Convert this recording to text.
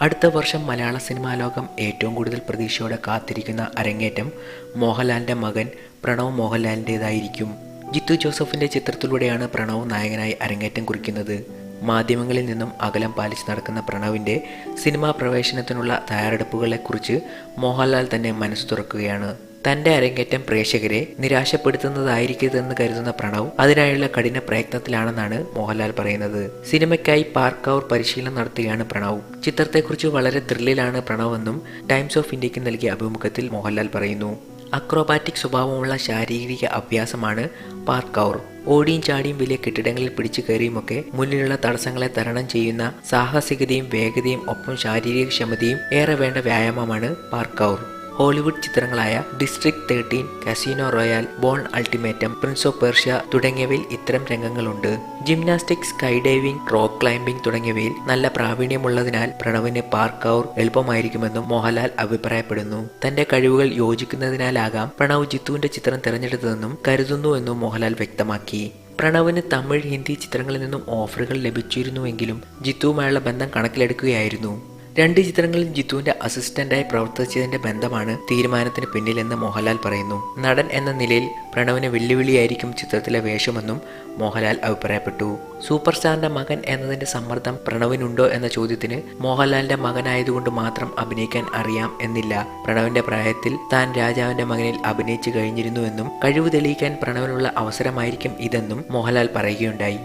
അടുത്ത വർഷം മലയാള സിനിമാ ലോകം ഏറ്റവും കൂടുതൽ പ്രതീക്ഷയോടെ കാത്തിരിക്കുന്ന അരങ്ങേറ്റം മോഹൻലാലിന്റെ മകൻ പ്രണവ് മോഹൻലാലിന്റേതായിരിക്കും ജിത്തു ജോസഫിന്റെ ചിത്രത്തിലൂടെയാണ് പ്രണവ് നായകനായി അരങ്ങേറ്റം കുറിക്കുന്നത്. മാധ്യമങ്ങളിൽ നിന്നും അകലം പാലിച്ച് നടക്കുന്ന പ്രണവിന്റെ സിനിമാ പ്രവേശനത്തിനുള്ള തയ്യാറെടുപ്പുകളെക്കുറിച്ച് മോഹൻലാൽ തന്നെ മനസ്സ് തുറക്കുകയാണ്. തന്റെ അരങ്ങേറ്റം പ്രേക്ഷകരെ നിരാശപ്പെടുത്തുന്നതായിരിക്കരുതെന്ന് കരുതുന്ന പ്രണവ് അതിനായുള്ള കഠിന പ്രയത്നത്തിലാണെന്നാണ് മോഹൻലാൽ പറയുന്നത്. സിനിമയ്ക്കായി പാർക്ക് അവർ പരിശീലനം നടത്തുകയാണ് പ്രണവ്. ചിത്രത്തെക്കുറിച്ച് വളരെ ത്രില്ലിലാണ് പ്രണവ് എന്നും ടൈംസ് ഓഫ് ഇന്ത്യയ്ക്ക് നൽകിയ അഭിമുഖത്തിൽ മോഹൻലാൽ പറയുന്നു. അക്രോബാറ്റിക് സ്വഭാവമുള്ള ശാരീരിക അഭ്യാസമാണ് പാർക്ക് അവർ ഓടിയും ചാടിയും വലിയ കെട്ടിടങ്ങളിൽ പിടിച്ചു കയറിയുമൊക്കെ മുന്നിലുള്ള തടസ്സങ്ങളെ തരണം ചെയ്യുന്ന സാഹസികതയും വേഗതയും ഒപ്പം ശാരീരിക ക്ഷമതയും ഏറെ വേണ്ട വ്യായാമമാണ് parkour. Hollywood ചിത്രങ്ങളായ District Thirteen Casino Royale Bourne Ultimatum Prince of Persia തുടങ്ങിയവയിൽ ഇത്തരം രംഗങ്ങളുണ്ട്. Gymnastic sky diving rock climbing തുടങ്ങിയവയിൽ നല്ല പ്രാവീണ്യമുള്ളതിനാൽ പ്രണവിന് പാർക്ക് ഔർ എളുപ്പമായിരിക്കുമെന്നും മോഹൻലാൽ അഭിപ്രായപ്പെടുന്നു. തന്റെ കഴിവുകൾ യോജിക്കുന്നതിനാലാകാം പ്രണവ് ജിത്തുവിന്റെ ചിത്രം തിരഞ്ഞെടുത്തതെന്നും കരുതുന്നുവെന്നും മോഹൻലാൽ വ്യക്തമാക്കി. പ്രണവിന് തമിഴ് ഹിന്ദി ചിത്രങ്ങളിൽ നിന്നും ഓഫറുകൾ ലഭിച്ചിരുന്നുവെങ്കിലും ജിത്തുവുമായുള്ള ബന്ധം കണക്കിലെടുക്കുകയായിരുന്നു. രണ്ട് ചിത്രങ്ങളിൽ ജിത്തുവിന്റെ അസിസ്റ്റന്റായി പ്രവർത്തിച്ചതിന്റെ ബന്ധമാണ് തീരുമാനത്തിന് പിന്നിലെന്ന് മോഹൻലാൽ പറയുന്നു. നടൻ എന്ന നിലയിൽ പ്രണവിന് വെല്ലുവിളിയായിരിക്കും ചിത്രത്തിലെ വേഷമെന്നും മോഹൻലാൽ അഭിപ്രായപ്പെട്ടു. സൂപ്പർ സ്റ്റാറിന്റെ മകൻ എന്നതിന്റെ സമ്മർദ്ദം പ്രണവിനുണ്ടോ എന്ന ചോദ്യത്തിന് മോഹൻലാലിന്റെ മകനായതുകൊണ്ട് മാത്രം അഭിനയിക്കാൻ അറിയാം എന്നില്ല. പ്രണവിന്റെ പ്രായത്തിൽ താൻ രാജാവിന്റെ മകനിൽ അഭിനയിച്ചു കഴിഞ്ഞിരുന്നുവെന്നും കഴിവ് തെളിയിക്കാൻ പ്രണവിനുള്ള അവസരമായിരിക്കും ഇതെന്നും മോഹൻലാൽ പറയുകയുണ്ടായി.